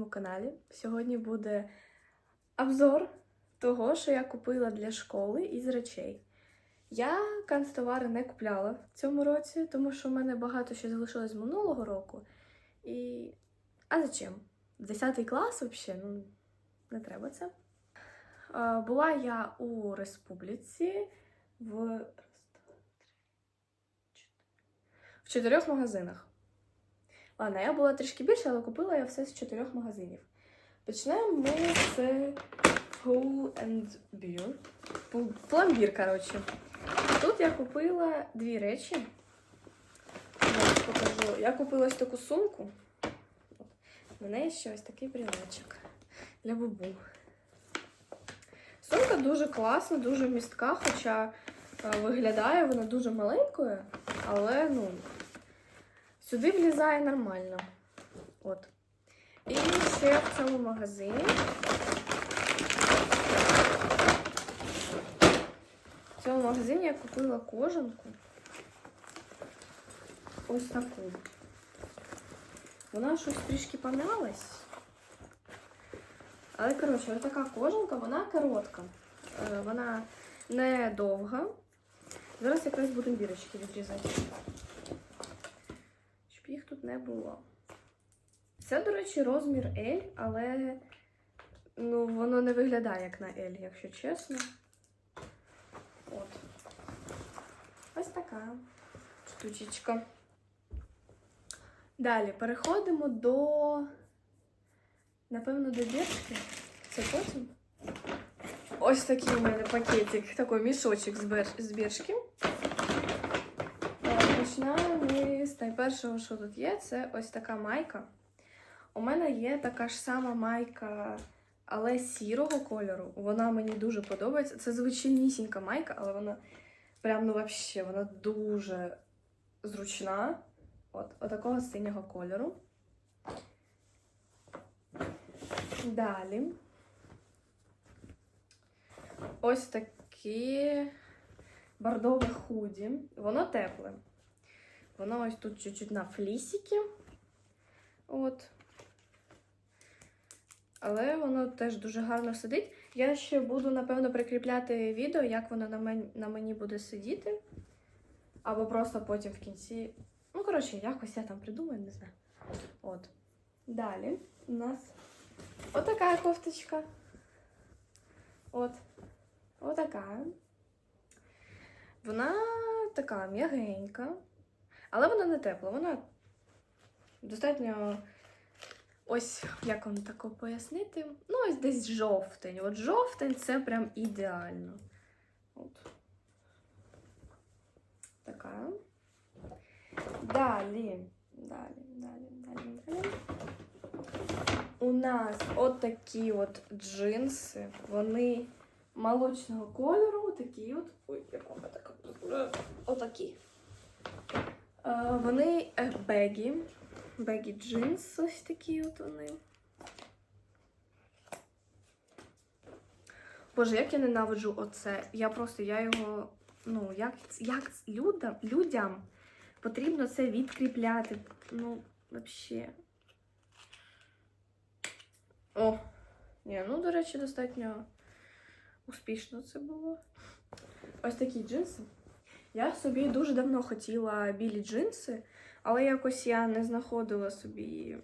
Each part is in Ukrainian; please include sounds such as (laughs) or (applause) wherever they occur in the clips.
своєму каналі. Сьогодні буде обзор того, що я купила для школи із речей. Я канцтовари не купляла в цьому році, тому що в мене багато що залишилось минулого року. І. А зачем? 10 клас взагалі, ну, не треба це. Була я у республіці в. В чотирьох магазинах. Ладно, я була трішки більше, але купила я все з чотирьох магазинів. Почнемо ми з Pull and Beer. Пломбір, коротше. Тут я купила дві речі. Зараз покажу. Я купила ось таку сумку. От. На неї ще ось такий брілечок для бубу. Сумка дуже класна, дуже містка, хоча е, виглядає вона дуже маленькою, але ну, сюди влізає нормально. От. І ще в цьому магазині. В цьому магазині я купила кожанку. Ось таку. Вона щось трішки пом'ялась. Але, коротше, ось така кожанка, вона коротка. Е, Вона не довга. Зараз якраз будемо бірочки відрізати. Не було. Це, до речі, розмір L, але ну, воно не виглядає як на L, якщо чесно. От. Ось така штучечка. Далі переходимо до, напевно, до бірочки. Це потім. Ось такий у мене пакетик, такий мішочок з біршки. Починаємо ми з найпершого, що тут є, це ось така майка. У мене є така ж сама майка, але сірого кольору. Вона мені дуже подобається. Це звичайнісінька майка, але вона прям ну вообще, вона дуже зручна. От, отакого синього кольору. Далі. Ось таке бордове худі. Воно тепле. Воно ось тут чуть-чуть на флісіки. От. Але воно теж дуже гарно сидить. Я ще буду, напевно, прикріпляти відео, як воно на мені, на мені буде сидіти. Або просто потім в кінці. Ну, коротше, якось я там придумаю, не знаю. От. Далі у нас отака кофточка. От. Отака. Вона така м'ягенька, але вона не тепла. Вона достатньо. Ось як вам тако пояснити. Ну, ось десь жовтень. От жовтень це прям ідеально. От. Така. Далі. Далі, далі, далі, далі. У нас отакі от джинси. Вони молочного кольору, такі от. Ой, як вам так. Отакі. Е, Вони е, бегі. Бегі джинс, ось такі от вони. Боже, як я ненавиджу оце. Я просто, я його. Ну, як, як людям, людям потрібно це відкріпляти. Ну, взагалі. О! Ні, ну, до речі, достатньо успішно це було. Ось такі джинси. Я собі дуже давно хотіла білі джинси, але якось я не знаходила собі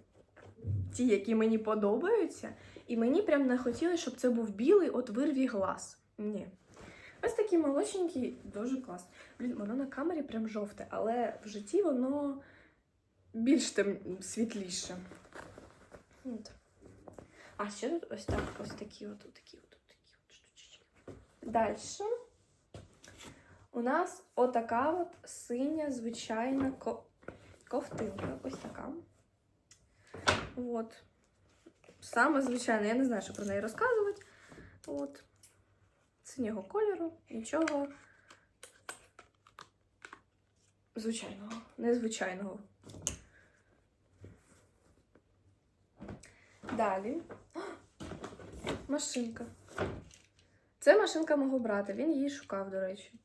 ті, які мені подобаються. І мені прям не хотілося, щоб це був білий от вирві глаз. Ні. Ось такі молодшенькі, дуже клас. Блін, воно на камері прям жовте, але в житті воно більш тем світліше. От. А ще тут ось так, ось такі от, такі от, такі от штучки. Далі. У нас отака от синя звичайна ко... ковтинка. Ось така. От. Саме звичайна, я не знаю, що про неї розказувати. От. Синього кольору, нічого. Звичайного, незвичайного. Далі. А, Машинка. Це машинка мого брата. Він її шукав, до речі.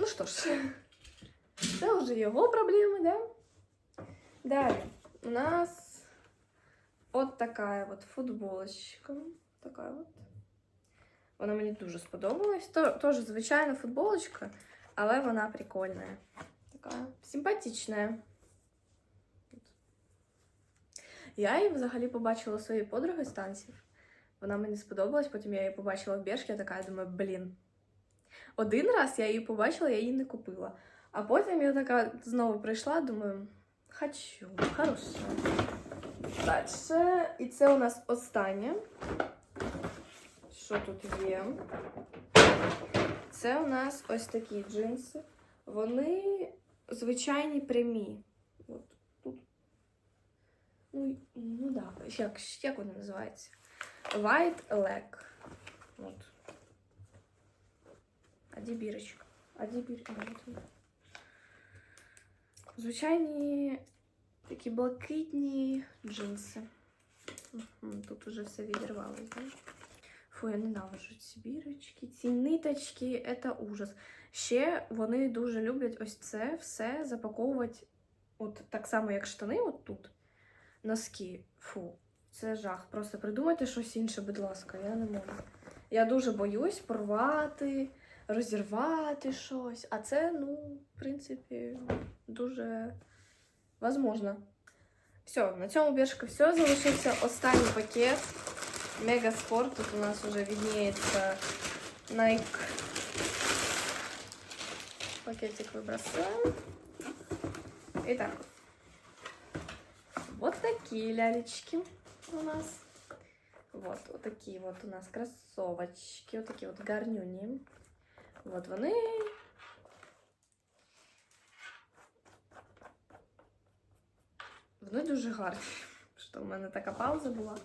Ну що ж, (laughs) це вже його проблеми, да? Далі. у нас от така от футболочка. Така от. Вона мені дуже сподобалась. То- Теж звичайна футболочка, але вона прикольна. Така симпатична. Я її взагалі побачила у своєї подруги з танців. Вона мені сподобалась, потім я її побачила в Бершкі, я така думаю, блін. Один раз я її побачила, я її не купила. А потім я така знову прийшла, думаю, хочу, хорошо. Дальше. І це у нас останнє. Що тут є? Це у нас ось такі джинси. Вони звичайні прямі. От тут. Ну, ну да. Як, як вони називаються? White leg. От. А де бірочка? А де бір... А, от вона. Звичайні такі блакитні джинси. Тут уже все відірвалося. Фу, я ненавиджу ці бірочки, ці ниточки, це ужас. Ще вони дуже люблять ось це все запаковувати, от так само, як штани, от тут, носки. Фу, це жах. Просто придумайте щось інше, будь ласка, я не можу. Я дуже боюсь порвати, розірвати щось. А це, ну, в принципі, дуже возможно. Все, на цьому біршка все. Залишився останній пакет. Мегаспорт. Тут у нас вже видніється Nike. Пакетик выбрасываем. Итак, вот такие лялечки у нас. Вот, вот такие вот у нас кроссовочки, вот такие вот гарнюни. Вот вони. Вони дуже гарні. (laughs) Що в мене така пауза була.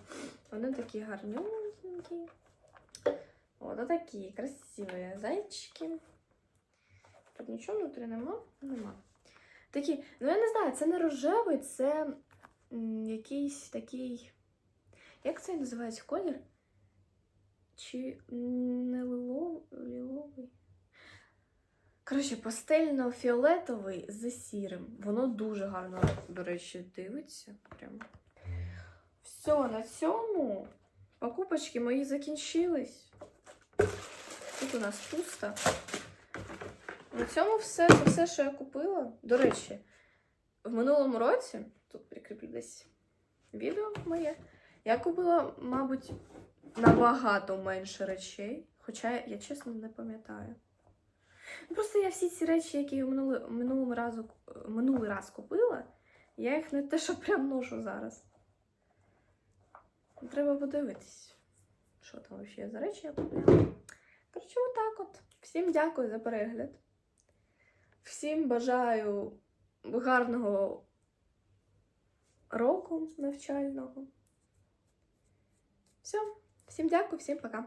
Вони такі гарнюненькі. От отакі красиві зайчики. Тут нічого внутрі нема? Нема. Такі, ну я не знаю, це не рожевий, це якийсь такий. Як це називається колір? Чи не лилов... Коротше, пастельно-фіолетовий з сірим. Воно дуже гарно, до речі, дивиться. Прям. Все, на цьому покупочки мої закінчились. Тут у нас пусто. На цьому все, це все, що я купила. До речі, в минулому році, тут прикріплю десь відео моє, я купила, мабуть, набагато менше речей. Хоча я чесно не пам'ятаю. Просто я всі ці речі, які я минулий, минулому разу, минулий раз купила, я їх не те, що прям ношу зараз. Треба подивитись, що там ще за речі я купила. Коротше, отак от. Всім дякую за перегляд. Всім бажаю гарного року навчального. Все, всім дякую, всім пока.